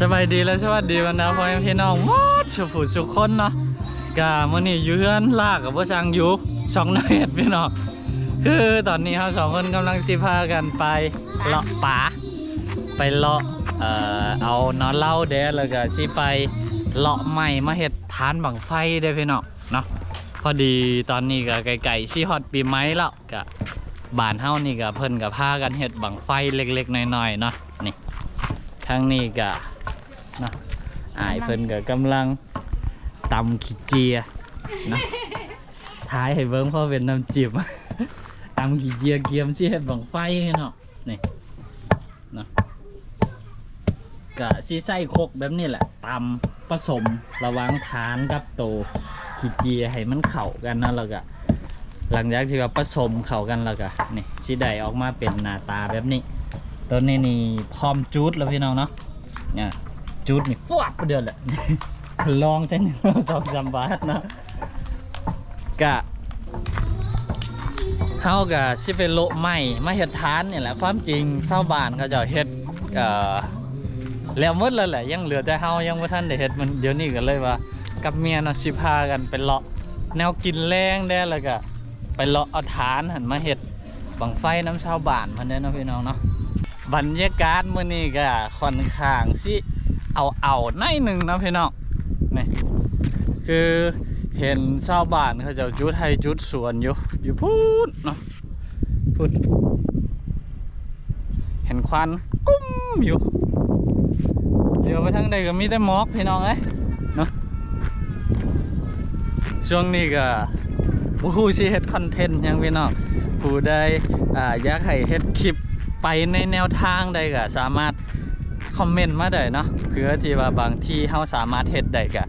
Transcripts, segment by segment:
สบายดีและสวัสดีบรรดาพ่อแม่พี่น้องหมดสุผู้สุขคนเนาะกะมื้อนี้ยืนลากกับบ่ช่างอยู่สองนาเฮ็ดพี่น้องคือตอนนี้เฮาสองคนกำลังสิพากันไปเลาะป่าไปเลาะเอ่อเอานอนเล้าแดดแล้วก็สิไปเลาะไม้มาเฮ็ดทานบังไฟได้พี่น้องเนาะพอดีตอนนี้ก็ไกลๆสิฮอดปีใหม่แล้วก็บานเฮานี่ก็เพิ่นก็พากันเฮ็ดบังไฟเล็กๆน้อยๆเนาะ ทางนี้ก็นาะอายเพิ่นก็กำลังตำขี้เจียนะท้ายให้เบิ่งเพราะเป็นน้ำจิ้มตำขี้เจียเกียมเฮ็ดบังไฟเนาะนี่นะกะสิใส่คกแบบนี้แหละตำผสมระว่างฐานกับโตขี้เจียให้มันเข้ากันนะแล้วก็หลังจากที่ว่าผสมเข้ากันแล้วก็นี่สิได้ออกมาเป็นหน้าตาแบบนี้ ตัวนี้นี่พร้อมจุดแล้วพี่น้องเนาะเนี่ยจุดนี่ฟวดไปเดือนแหละลองใช่หนึ่งสองสามบาทนะกะเฮากะสิเปโละใหม่มาเฮ็ดทานนี่แหละความจริงเศร้าวบ้านเขาจะเฮ็ดเอ่อแล้วมดแล้วแหละยังเหลือแต่เฮายังบ่ทันได้เฮ็ดมันเดี๋ยวนี้ก็เลยว่า กับเมียเนาะสิพากันไปเลาะแนวกินแรงได้แล้วก็ไปเลาะเอาฐานหันมาเฮ็ดบังไฟน้ำชาวบ้านเพิ่นเด้เนาะพี่น้องเนาะ บรรยากาศมื้อนี้ก็ค่อนข้างสิเอาเอาในอยหนึ่งนะพี่น้องนี่คือเห็นชาวบ้านเขาจะจุดให้จุดสวนอยู่อยู่พูดเนาะพูดเห็นควันกุ้มอยู่เดี๋ยวไปทางใดก็มีแต่หมอกพี่น้องเอ้ยเนาะช่วงนี้ก็บูฮูสิเฮ็ดคอนเทนต์ยังพี่น้องผู้ใดอ่าอยากให้เฮ็ดคลิป ไปในแนวทางใดก็สามารถคอมเมนต์มาได้เนาะเพื่อที่ว่าบางที่เฮาสามารถเฮ็ดได้ก็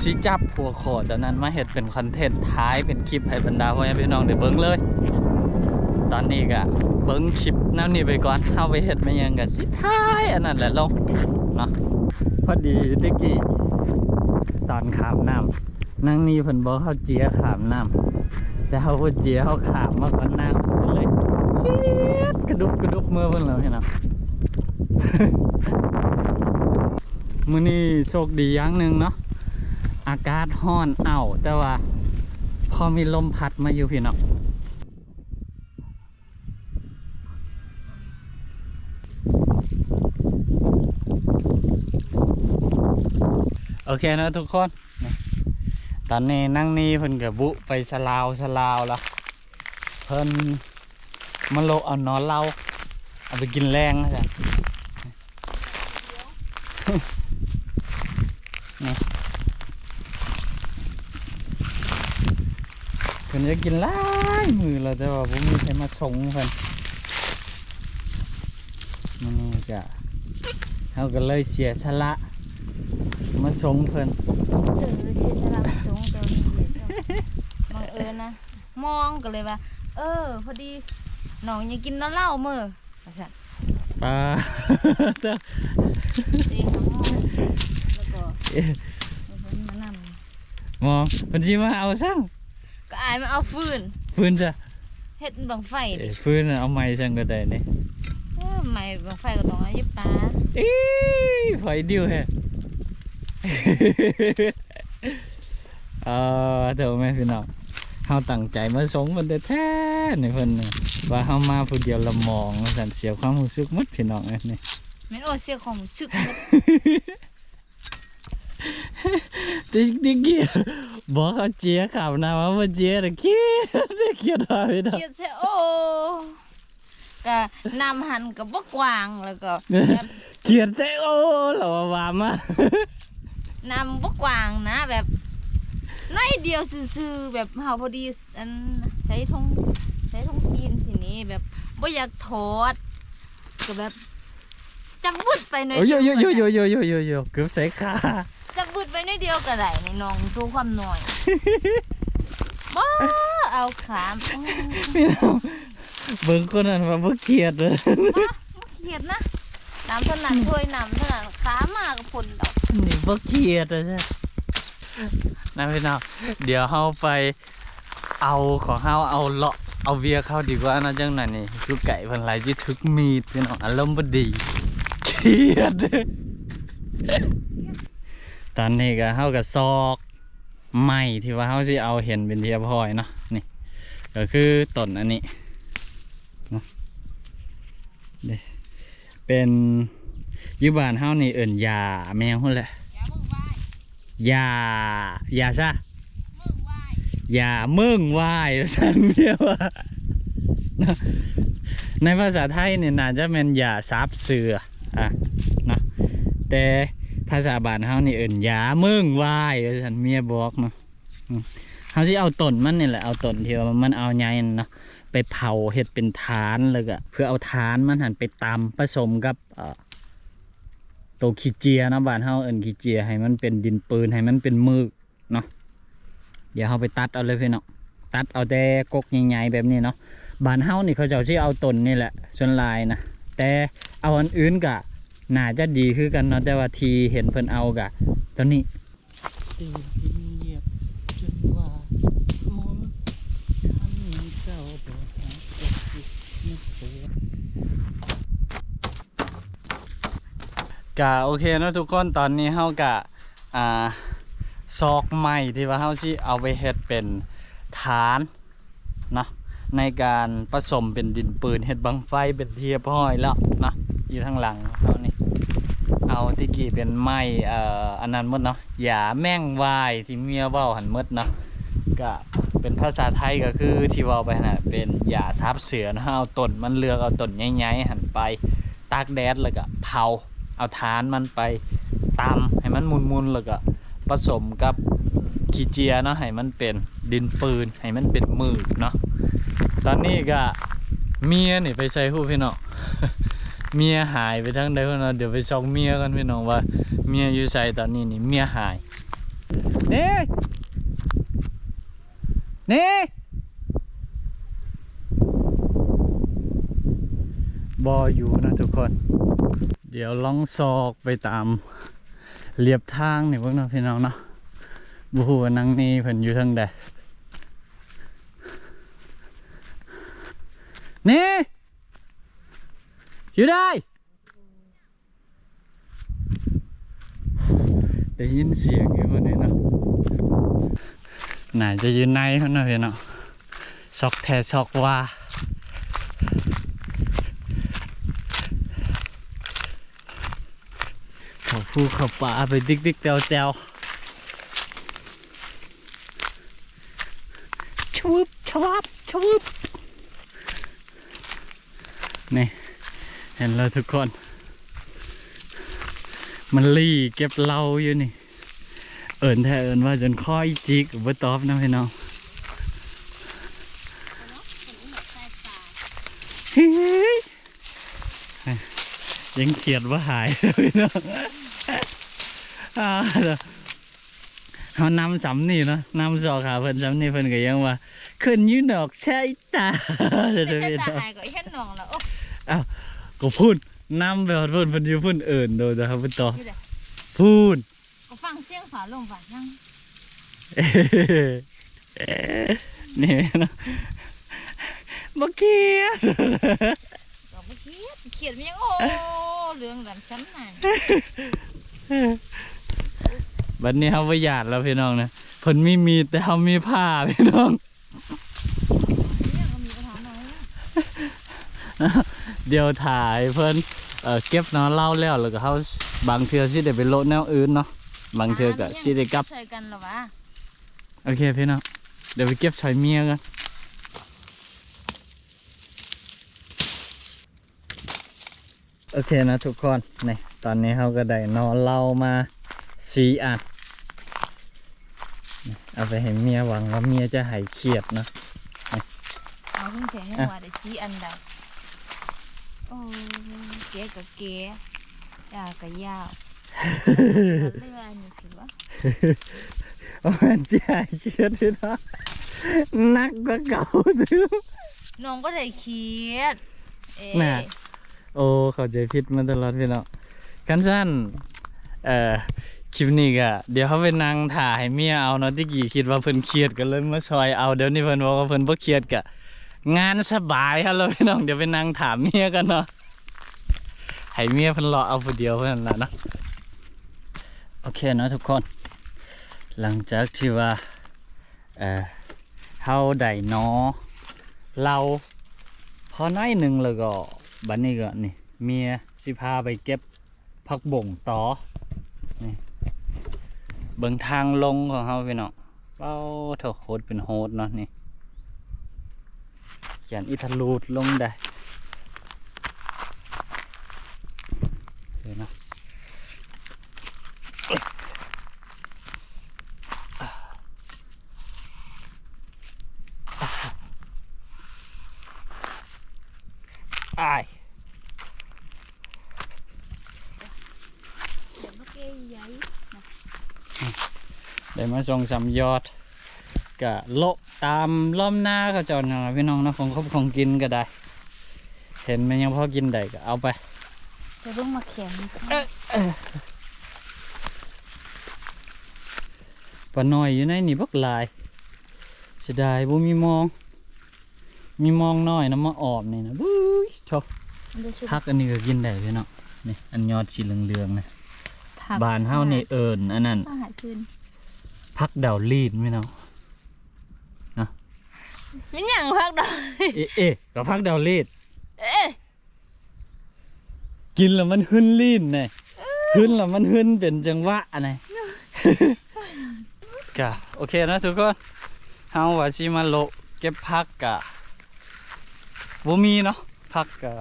สิจับหัวข้อจากนั้นมาเฮ็ดเป็นคอนเทนต์ท้ายเป็นคลิปให้บรรดาพ่อแม่พี่น้องได้เบิ่งเลย ตอนนี้ก็เบิ่งคลิปแนวนี้ไปก่อนเฮาไปเฮ็ดมายังก็สิท้ายอันนั้นแหละลงเนาะพอดีตะกี้ตอนขามน้ำนางนี่เพิ่นบอกเขาเจียขามน้ำแต่เฮาบ่เจียเฮาขามมาก่อนน้ำ กระดุบกระดุบมือเพิ่นแล้วพี่น้องมื้อนี้โชคดีอย่างหนึ่งเนาะอากาศร้อนเอ้าแต่ว่า พอมีลมพัดมาอยู่พี่เนาะโอเคนะทุกคน ตอนนี้นั่งนี่เพิ่นกับบุไปสลาวสลาวแล้วเพิ่น มาโลเอานอนเราเอาไปกินแรงนะจ๊ะเพิ่นจะกินหลายมือแล้วแต่ว่าผมมีใครมาส่งเพิ่นมันนี่ก็เขาก็เลยเสียสละมาส่งเพิ่นเออเสียสละมาจงตัวนี้บังเอิญนะมองก็เลยว่า เออ พอดี น้องยังกินน้ำเหล้าเมื่อว่าซั่นปลา เองทั้งมองแล้วก็เพิ่นมานำมองเพิ่นสิมาเอาซังก็อายมาเอาฟืนฟืนจ้ะเฮ็ดบังไฟเอ้ดิยฟืนน่ะเอาไม้ซังก็ได้นี่เออไม่บังไฟก็ต้องเอายิบปลาเอ้ยไฟดิวแฮะ เออเดี๋ยวแม่พี่น้อง เฮาตั้งใจมาส่งมันแท้ๆนี่เพิ่นน่ะว่าเฮามาผู้เดียวละมองว่าซั่นเสียความรู้สึกหมดพี่น้องเอ้ยนี่แม่นโอเสียของสึกติ๊กติ๊กเกียร์บอกเขาเจียข่าวนะว่ามาเจียแต่เกียร์เกียร์อะไรนะเกลียดเสียโอ้ก็นำหันก็บ่กว้างแล้วก็เกียร์ใจโอ้เหรอว่ามา นำบ่กว้างนะแบบ น้อยเดียวซื่อๆแบบเฮาพอดีอันใช้ทงใช้ทงจีนสินี้แบบบ่อยากถอดก็แบบจักบุดไปหน่อยโอ้ยเดีโยวโยก็โยได้โยโยโยโยเกือบใส่ขาจักบุดไปหน่อยเดียวก็ได้นี่น้องสู้ความหน่อยบ้าเอาขามอื้อพี่น้องเบิ่งคนนั้นว่าบ่เกียร์เลยบ้าเขียดนะน้ำเท่านั้นถ้วยน้ำเท่านั้นขามากผลดอกนี่บ่เกียร์เลยนะ นะพี่น้องเดี๋ยวเฮาไปเอาของเฮาเอาเลาะเอาเวียเข้าดีกว่านะจังนั้นนี่คือไก่เพิ่นไหลจิทึกมีดพี่น้องอารมณ์บดีเกียดตอนนี้ก็เฮากับซอกไม้ที่ว่าเฮาสิเอาเห็นเป็นเทียบพอยเนาะนี่ก็คือต้นอันนี้เนาะเป็นยุบานเฮานี่เอิ่นยาแมงหุ่นแหละ ยายาซะมึงไหว้ยาเมืองวายสันเรียกว่าในภาษาไทยเนี่ยน่าจะเป็นยาซับเสืออะเนาะแต่ภาษาบ้านเฮานี่เอิ่นยาเมืองวายสันเมียบอกเนาะเฮาสิเอาต้นมันนี่แหละเอาต้นที่ว่ามันเอาใหญ่นั่นเนาะไปเผาเห็ดเป็นฐานแล้วก็เพื่อเอาฐานมันหันไปตำผสมกับเอ่อ ตัวขี้เจียนะบ้านเฮาเอินขี้เจียให้มันเป็นดินปืนให้มันเป็นมือเนาะเดี๋ยวเฮาไปตัดเอาเลยพี่น้องตัดเอาแต่กกใหญ่ๆแบบนี้เนาะบ้านเฮานี่เขาเจ้าสิเอาต้นนี่แหละส่วนลายนะแต่เอาอันอื่นกะน่าจะดีคือกันเนาะแต่ว่าทีเห็นเพิ่นเอากะตอนนี้ตื่นเงียบจนว่ามนคันเจ้าบ่หาจะสินึกตัว กะโอเคนะทุกคนตอนนี้เฮากะอ่าซอกไม้ที่ว่าเฮาสิเอาไปเฮ็ดเป็นฐานนะในการผสมเป็นดินปืนเฮ็ดบังไฟเป็นเทียบห้อยแล้วนะอยู่ทางหลังเฮานี่เอาที่กี่เป็นไม้เอ่ออันนั้นหมดเนาะหยาแม่งวายที่เมียเว้าหันหมดเนาะก็เป็นภาษาไทยก็คือที่เว้าไปน่ะเป็นหยาซับเสือนะเอาต้นมันเลือกเอาต้นใหญ่ๆหันไปตากแดดแล้วก็เผา เอาฐานมันไปตำให้มันมุนๆแล้วก็ผสมกับขี้เจียเนาะให้มันเป็นดินปืนให้มันเป็นมือเนาะตอนนี้ก็เมียนี่ไปใส่หูพี่น้องเมียหายไปทั้งใดคนเนาะเดี๋ยวไปส่องเมียกันพี่น้องว่า เมียอยู่ใส่ตอนนี้นี่เมียหายนี่นี่ บออยู่นะทุกคน เดี๋ยวลองซอกไปตามเรียบทางนี่พวกน้องพี่น้องเนาะบูฮูว่านังนี่เพิ่นอยู่ทางใดนี่อยู่ได้ได้ยินเสียงอยู่บนนี้เนาะน่าจะยู่ในเพิ่นเนาะพี่น้องซอกแท้ซอกว่า เขาพูเขาป่าไปดิกดิกเตียวเตียวชวึบชวับชวึบนี่ เห็นแล้วทุกคน มันรีเก็บเหล้าอยู่นี่ เอิญแท้เอิญว่าจนค่อยจิกบ่ตอบนะพี่น้องเฮ้ยยังเขียดว่าหายพี่น้องอ่า เดี๋ยวเขานำสำนี่เนาะนำสอกขาเพิ่นสำนี่เพิ่นก็ยังว่าขึ้นอยืนดอกใช่ตาไม่เดี๋ยวใช่พี่ตาน้องหายก็เห็นหนองแล้วโอ้ก็พูดนำไปหอดพูดเพิ่นอยู่พูดเอิญโดยนะครับพี่ต่อนี่แหละพูดก็ฟังเสียงฝาลมฝายังนี่นะบ่เกียดก็บ่เครียดเครียดมันยังโอ้เรื่องดันชั้นไหน บัดนี้เฮาบ่หยาดแล้วพี่น้องนะเพิ่นมีมีดแต่เฮามีผ้าพี่น้องเนี่ยก็มีปัญหาน้อยนะเดี๋ยวถ่ายเพิ่นเอ่อเก็บเนาะเล่าแล้วแล้วก็เฮาบางเทื่อสิได้ไปโลดแนวอื่นเนาะบางเทื่อก็สิได้กลับใช่กันเหรอวะโอเคพี่น้องเดี๋ยวไปเก็บชอยเมียกันโอเคนะทุกคนนี่ตอนนี้เขาก็ได้นอนเล่ามา สีอันนี่เอาไปให้เมียหวังว่าเมียจะหายเครียดเนาะเอาเพิ่งแข่งให้ว่าได้ชี้อันใดโอ้เก๋กับเก๋ยาวกับยาวเลื่อนนี่คือว่าโอ้ยจะหายเครียดพี่น้องนักกว่าเก่าถึงน้องก็ได้เครียดเอ๊น่ะโอ้ เข้าใจผิดมาตลอดพี่น้องกันสั้นเอ่อ คลิปนี้ก็เดี๋ยวเขาไปนั่งถ่ายเมียเอาเนาะที่กี่คิดว่าเพิ่นเครียดก็เลยมาซอยเอาเดี๋ยวนี้เพิ่นบอกว่าเพิ่นบ่เครียดกะงานสบายครับเราพี่น้องเดี๋ยวไปนั่งถามเมียกันเนาะให้เมียเพิ่นรอเอาผู้เดียวเพิ่นนั่นล่ะเนาะเคเนาะทุกคน หลังจากที่ว่าเออเฮาได้นอเราพอน้อยหนึ่งแล้วก็บัดนี้ก็นี่เมียสิพาไปเก็บผักบ่งต่อนี่ เบิ่งทางลงของเฮาพี่น้องเป้าเถอะโหดเป็นโหดเนาะนี่ยันอิทะลูดลงได้เดี๋ยนะอาย เดี๋ยวมาเกยใหญ่ ได้มาส่งสามยอดกะโละตามล้อมหน้าเขาเจ้าเนาะพี่น้องเนาะของครบของกินก็ได้ เห็นมันยังพอกินได้ก็เอาไปจะต้องมาแข็งปลาน้อยอยู่ในนี่บักหลายเสียดายบ่มีมอง มีมองน้อยนะมาออมนี่นะบุ้ยชอบมันจะชุบพักอันนี้ก็กินได้พี่น้องนี่อันยอดสีเหลืองๆนะผักบานเฮานี่เอิญอันนั้นอาหารคืน พักดาวลีดพี่น้องมันหยังพักดอกเอ๊ะเอ๊ะก็พักดาวลีดเอ๊ะกินแล้วมันหึนลีนไงหึนแล้วมันหึนเป็นจังหวะไงกะโอเคนะทุกคนเฮาว่าสิมาโละเก็บผักกะบ่มีเนาะผักกะ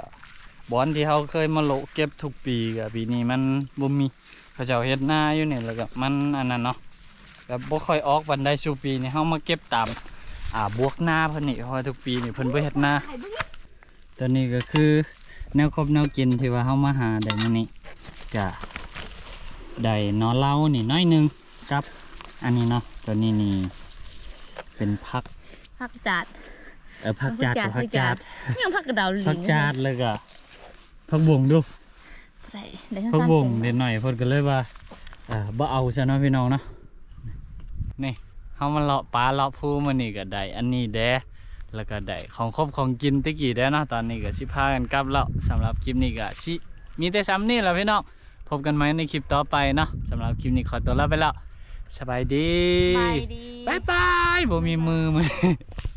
บอนที่เฮาเคยมาโละเก็บทุกปีกะปีนี้มันบ่มีเขาเจ้าเฮ็ดนาอยู่นี่แล้วก็มันอันนั้นเนาะ แบบบ่ค่อยออกบันไดสู่ปีนี่เฮามาเก็บตามอ่าบวกนาเพิ่นนี่เพราะว่าทุกปีนี่เพิ่นบ่เฮ็ดนาไข่บุ้งตอนนี้ก็คือแนวครบแนวกินที่ว่าเฮามาหาได้มื้อนี้ก็ได้หนอเหล้านี่น้อยหนึงกับ อันนี้เนาะตัวนี้นี่เป็นผักผักจาดเออผักจาดกับผักจาดยังผักกระดาวลิงผักจาดเลยก็ผักบวงดูได้ได้ทั้งผักสามบวงเส้นเด็ดหน่อยเพิ่นก็เลยว่าเออบ่เอาซะเนาะพี่น้องเนาะ นี่เฮามาเลาะปลาเลาะภูมื้อนี้ก็ได้อันนี้แดแล้วก็ได้ของครบของกินตะกี้แด้เนาะตอนนี้ก็สิพากันกลับแล้วสำหรับคลิปนี้ก็สิมีแต่ซ้ำนี่แหละพี่น้องพบกันใหม่ในคลิปต่อไปเนาะสำหรับคลิปนี้ขอตัวลาไปแล้วสบายดีไปดีบายบายบ่มีมือมือ